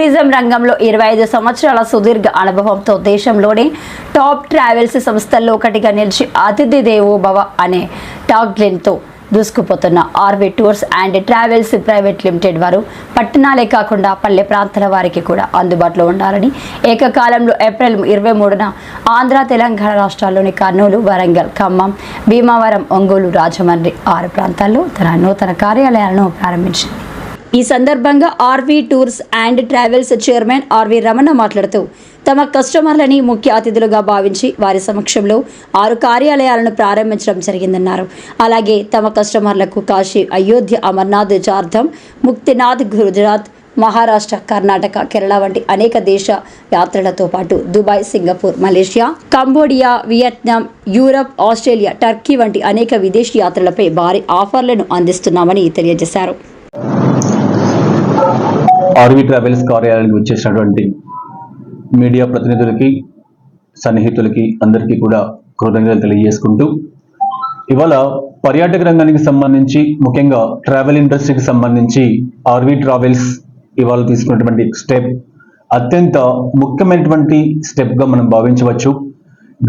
Tourism రంగంలో ఇరవై ఐదు సంవత్సరాల సుదీర్ఘ అనుభవంతో దేశంలోనే టాప్ ట్రావెల్స్ సంస్థల్లో ఒకటిగా నిలిచి అతిథి దేవోభవ అనే టాగ్లెన్తో దూసుకుపోతున్న R V tours and travels private limited వారు పట్టణాలే కాకుండా పల్లె ప్రాంతాల వారికి కూడా అందుబాటులో ఉండాలని ఏకకాలంలో ఏప్రిల్ ఇరవై మూడున ఆంధ్ర తెలంగాణ రాష్ట్రాల్లోని కర్నూలు వరంగల్ ఖమ్మం భీమవరం ఒంగోలు రాజమండ్రి ఆరు ప్రాంతాల్లో తన నూతన కార్యాలయాలను ప్రారంభించింది. ఈ సందర్భంగా R V tours and travels chairman R V Ramana మాట్లాడుతూ తమ కస్టమర్లని ముఖ్య అతిథులుగా భావించి వారి సమక్షంలో ఆరు కార్యాలయాలను ప్రారంభించడం జరిగిందన్నారు. అలాగే తమ కస్టమర్లకు కాశీ అయోధ్య అమర్నాథ్ జార్థం ముక్తినాథ్ గుజరాత్ మహారాష్ట్ర కర్ణాటక కేరళ వంటి అనేక దేశ యాత్రలతో పాటు Dubai Singapore Malaysia Cambodia Vietnam Europe Australia Turkey వంటి అనేక విదేశీ యాత్రలపై భారీ ఆఫర్లను అందిస్తున్నామని తెలియజేశారు. ఆర్వీ ట్రావెల్స్ కార్యాలయానికి వచ్చేసినటువంటి మీడియా ప్రతినిధులకి సన్నిహితులకి అందరికీ కూడా కృతజ్ఞతలు తెలియజేసుకుంటూ ఇవాళ పర్యాటక రంగానికి సంబంధించి ముఖ్యంగా ట్రావెల్ ఇండస్ట్రీకి సంబంధించి ఆర్వీ ట్రావెల్స్ ఇవాళ తీసుకున్నటువంటి స్టెప్ అత్యంత ముఖ్యమైనటువంటి స్టెప్గా మనం భావించవచ్చు.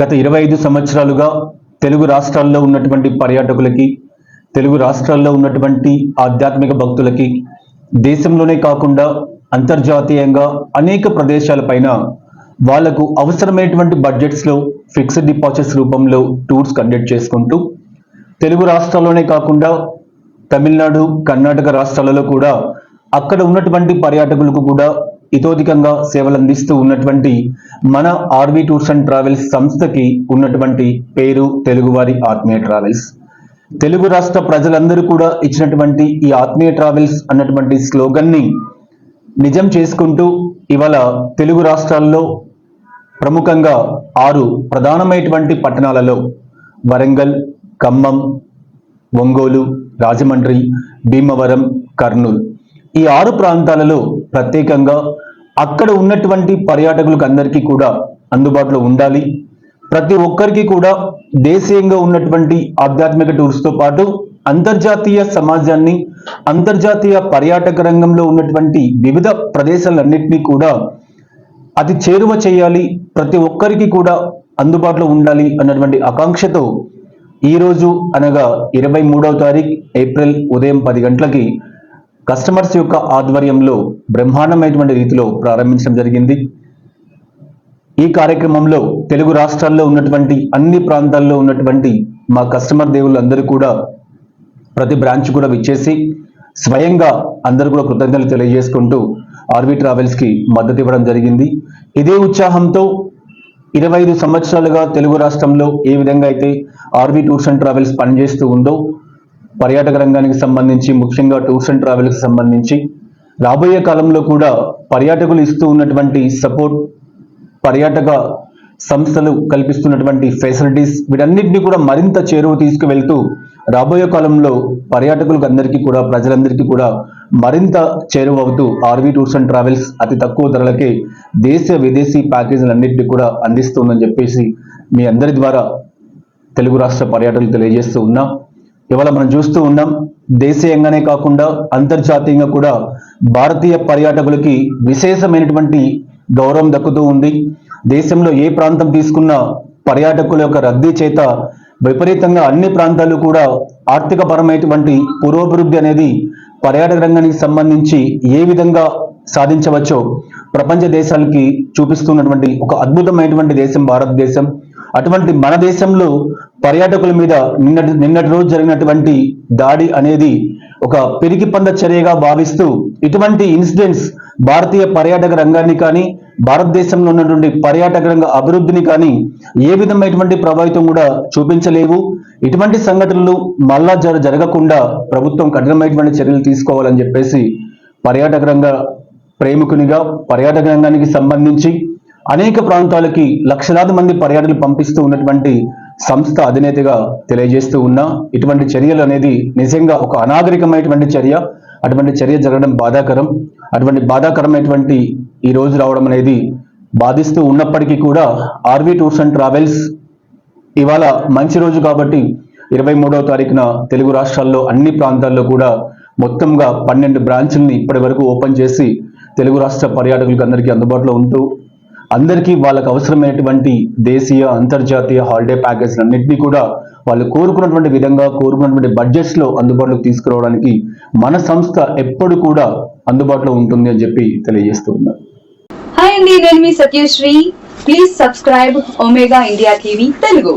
గత ఇరవై ఐదు సంవత్సరాలుగా తెలుగు రాష్ట్రాల్లో ఉన్నటువంటి పర్యాటకులకి తెలుగు రాష్ట్రాల్లో ఉన్నటువంటి ఆధ్యాత్మిక భక్తులకి దేశంలోనే కాకుండా అంతర్జాతీయంగా అనేక ప్రదేశాలపైన వాళ్ళకు అవసరమైనటువంటి బడ్జెట్స్లో ఫిక్స్డ్ డిపాజిట్స్ రూపంలో టూర్స్ కండక్ట్ చేసుకుంటూ తెలుగు రాష్ట్రాల్లోనే కాకుండా తమిళనాడు కర్ణాటక రాష్ట్రాలలో కూడా అక్కడ ఉన్నటువంటి పర్యాటకులకు కూడా ఇతోధికంగా సేవలు అందిస్తూ ఉన్నటువంటి మన ఆర్వీ టూర్స్ అండ్ ట్రావెల్స్ సంస్థకి ఉన్నటువంటి పేరు తెలుగువారి ఆత్మీయ ట్రావెల్స్ తెలుగు రాష్ట్ర ప్రజలందరూ కూడా ఇచ్చినటువంటి ఈ ఆత్మీయ ట్రావెల్స్ అన్నటువంటి స్లోగన్ని నిజం చేసుకుంటూ ఇవాళ తెలుగు రాష్ట్రాల్లో ప్రముఖంగా ఆరు ప్రధానమైనటువంటి పట్టణాలలో వరంగల్ ఖమ్మం ఒంగోలు రాజమండ్రి భీమవరం కర్నూలు. ఈ ఆరు ప్రాంతాలలో ప్రత్యేకంగా అక్కడ ఉన్నటువంటి పర్యాటకులకు అందరికీ కూడా అందుబాటులో ఉండాలి. ప్రతి ఒక్కరికి కూడా దేశీయంగా ఉన్నటువంటి ఆధ్యాత్మిక టూర్స్తో పాటు అంతర్జాతీయ సమాజాన్ని అంతర్జాతీయ పర్యాటక రంగంలో ఉన్నటువంటి వివిధ ప్రదేశాలన్నింటినీ కూడా అతి చేరువ చేయాలి ప్రతి ఒక్కరికి కూడా అందుబాటులో ఉండాలి అన్నటువంటి ఆకాంక్షతో ఈ రోజు అనగా ఇరవై మూడవ తారీఖు ఏప్రిల్ ఉదయం పది గంటలకి కస్టమర్స్ యొక్క ఆధ్వర్యంలో బ్రహ్మాండమైనటువంటి రీతిలో ప్రారంభించడం జరిగింది. ఈ కార్యక్రమంలో తెలుగు రాష్ట్రాల్లో ఉన్నటువంటి అన్ని ప్రాంతాల్లో ఉన్నటువంటి మా కస్టమర్ దేవుళ్ళు అందరూ కూడా ప్రతి బ్రాంచ్ కూడా విచ్చేసి స్వయంగా అందరూ కూడా కృతజ్ఞతలు తెలియజేసుకుంటూ ఆర్వీ ట్రావెల్స్కి మద్దతు ఇవ్వడం జరిగింది. ఇదే ఉత్సాహంతో ఇరవై ఐదు సంవత్సరాలుగా తెలుగు రాష్ట్రంలో ఏ విధంగా అయితే ఆర్వీ టూర్స్ అండ్ ట్రావెల్స్ పనిచేస్తూ ఉందో పర్యాటక రంగానికి సంబంధించి ముఖ్యంగా టూర్స్ అండ్ ట్రావెల్స్ సంబంధించి రాబోయే కాలంలో కూడా పర్యాటకులు ఇస్తూ ఉన్నటువంటి సపోర్ట్ పర్యాటక సంస్థలు కల్పిస్తున్నటువంటి ఫెసిలిటీస్ వీటన్నిటిని కూడా మరింత చేరువ తీసుకువెళ్తూ రాబోయే కాలంలో పర్యాటకులకు అందరికీ కూడా ప్రజలందరికీ కూడా మరింత చేరువవుతూ ఆర్వీ టూర్స్ అండ్ ట్రావెల్స్ అతి తక్కువ ధరలకే దేశ విదేశీ ప్యాకేజీలన్నింటినీ కూడా అందిస్తుందని చెప్పేసి మీ అందరి ద్వారా తెలుగు రాష్ట్ర పర్యాటకులు తెలియజేస్తూ ఉన్నాం. ఇవాళ మనం చూస్తూ ఉన్నాం దేశీయంగానే కాకుండా అంతర్జాతీయంగా కూడా భారతీయ పర్యాటకులకి విశేషమైనటువంటి గౌరవం దక్కుతూ ఉంది. దేశంలో ఏ ప్రాంతం తీసుకున్నా పర్యాటకుల యొక్క రద్దీ చేత విపరీతంగా అన్ని ప్రాంతాలు కూడా ఆర్థిక పరమైనటువంటి పురోభివృద్ధి అనేది పర్యాటక రంగానికి సంబంధించి ఏ విధంగా సాధించవచ్చో ప్రపంచ దేశాలకి చూపిస్తున్నటువంటి ఒక అద్భుతమైనటువంటి దేశం భారతదేశం. అటువంటి మన దేశంలో పర్యాటకుల మీద నిన్నటి నిన్నటి రోజు జరిగినటువంటి దాడి అనేది ఒక పెరిగి పంద చర్యగా భావిస్తూ ఇటువంటి ఇన్సిడెంట్స్ భారతీయ పర్యాటక రంగాన్ని కానీ భారతదేశంలో ఉన్నటువంటి పర్యాటక రంగ అభివృద్ధిని కానీ ఏ విధమైనటువంటి ప్రభావితం కూడా చూపించలేవు. ఇటువంటి సంఘటనలు మళ్ళా జర జరగకుండా ప్రభుత్వం కఠినమైనటువంటి చర్యలు తీసుకోవాలని చెప్పేసి పర్యాటక రంగ ప్రేమికునిగా పర్యాటక రంగానికి సంబంధించి అనేక ప్రాంతాలకి లక్షలాది మంది పర్యాటకులు పంపిస్తూ ఉన్నటువంటి సంస్థ అధినేతగా తెలియజేస్తూ ఉన్నా ఇటువంటి చర్యలు అనేది నిజంగా ఒక అనాగరికమైనటువంటి చర్య. అటువంటి చర్య జరగడం బాధాకరం. అటువంటి బాధాకరమైనటువంటి ఈ రోజు రావడం అనేది బాధిస్తూ ఉన్నప్పటికీ కూడా ఆర్వీ టూర్స్ అండ్ ట్రావెల్స్ ఇవాళ మంచి రోజు కాబట్టి ఇరవై మూడవ తారీఖున తెలుగు రాష్ట్రాల్లో అన్ని ప్రాంతాల్లో కూడా మొత్తంగా పన్నెండు బ్రాంచ్ల్ని ఇప్పటి వరకు ఓపెన్ చేసి తెలుగు రాష్ట్ర పర్యాటకులకు అందరికీ అందుబాటులో ఉంటూ అందరికీ వాళ్ళకు అవసరమైనటువంటి దేశీయ అంతర్జాతీయ హాలిడే ప్యాకేజ్లన్నింటినీ కూడా వాళ్ళు కోరుకున్నటువంటి విధంగా కోరుకున్నటువంటి బడ్జెట్స్లో అందుబాటులోకి తీసుకురావడానికి మన సంస్థ ఎప్పుడు కూడా అందుబాటులో ఉంటుంది అని చెప్పి తెలియజేస్తూ ఉన్నారు. అండి నేను మీ Satyasri please subscribe Omega India TV Telugu